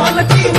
All the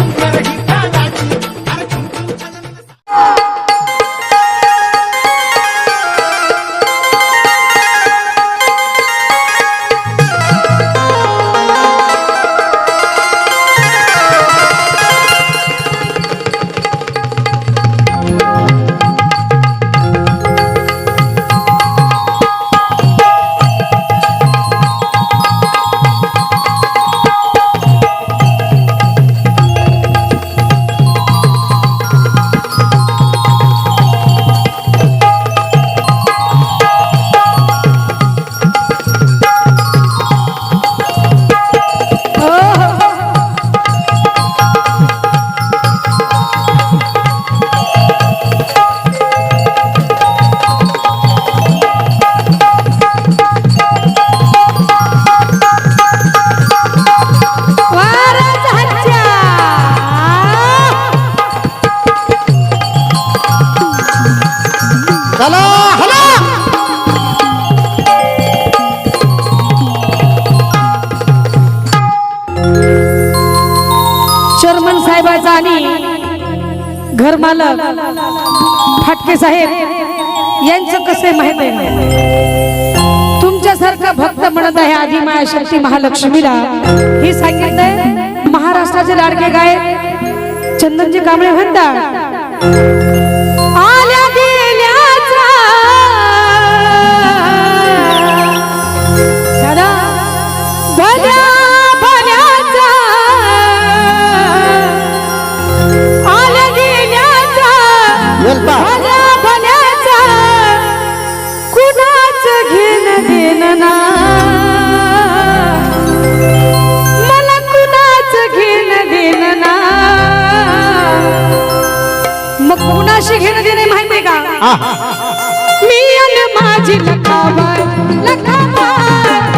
मालक फाटके साहेब यांचं कसे माहीत आहे तुमच्यासारखा भक्त म्हणत आहे आधी माया शक्ती महालक्ष्मीला. हे सांगितलंय महाराष्ट्राचे लाडके गाय चंदनजी कांबळे म्हणतात. कशी घेणं देणे माहितीये का? मी आणि माझी लखावत लखावत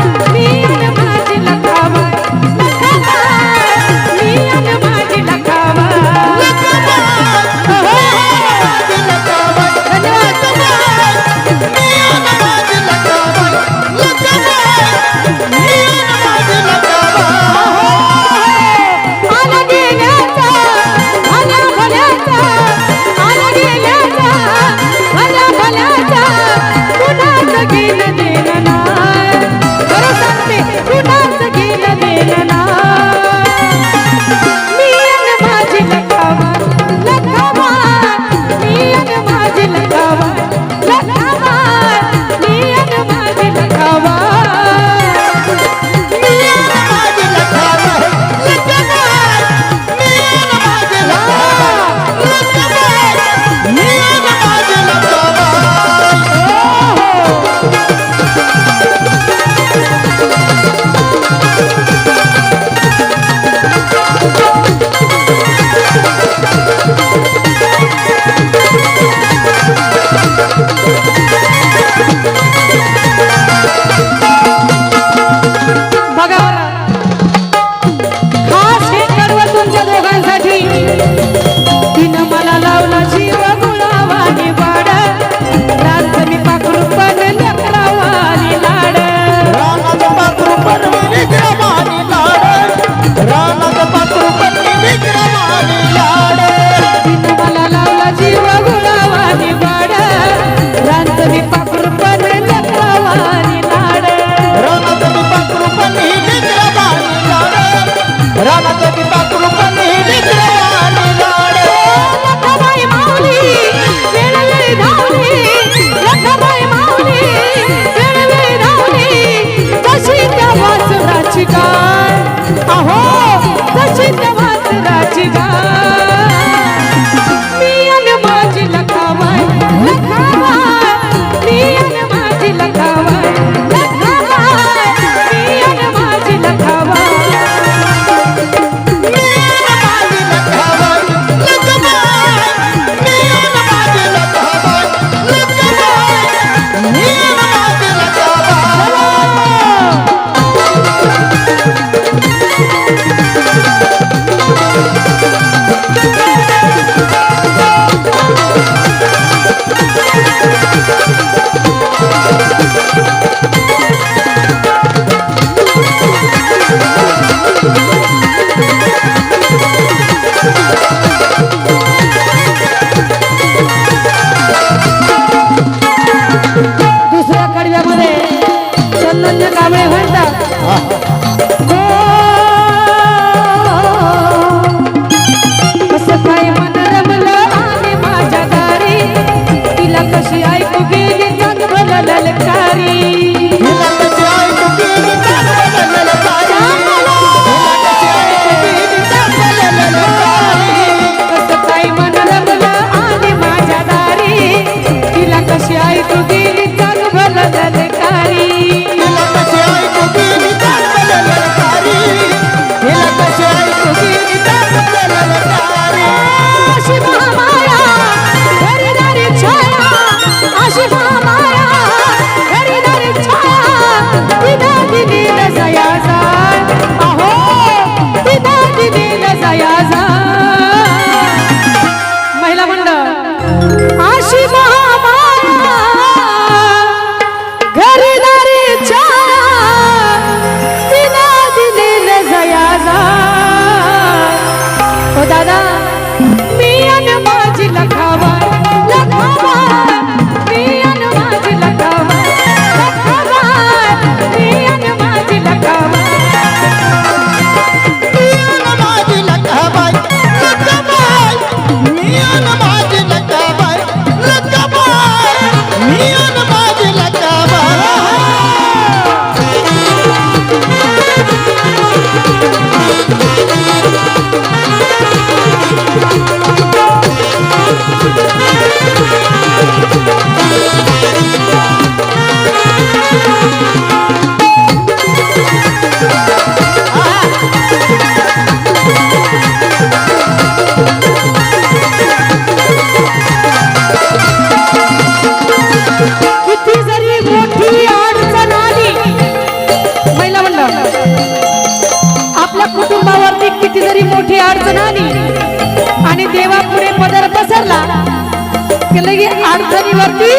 घेतलं अडचणीवरती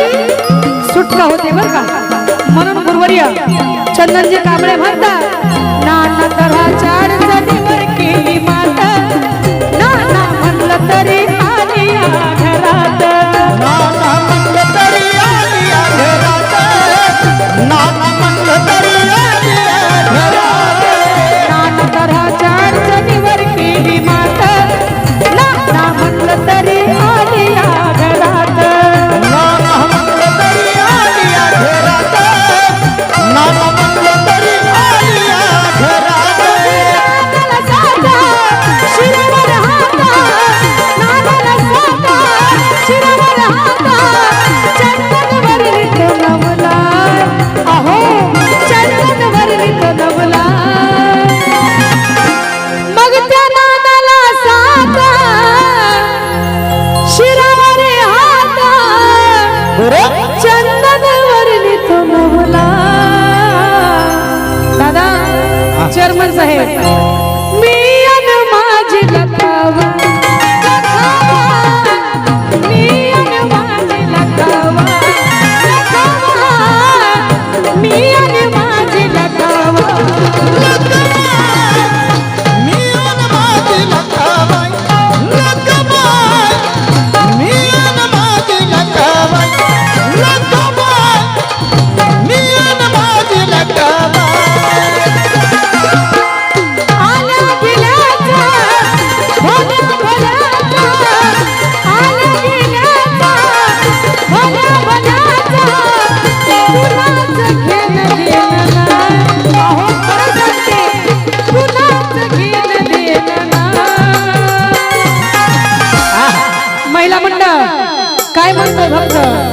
सुटका होते का? म्हणून गुरुवर्य चंदनजी कांबळे म्हणतात ना चंदन वर्णितो नवला दादा चेअरमन साहेब. ভক্ত ভক্ত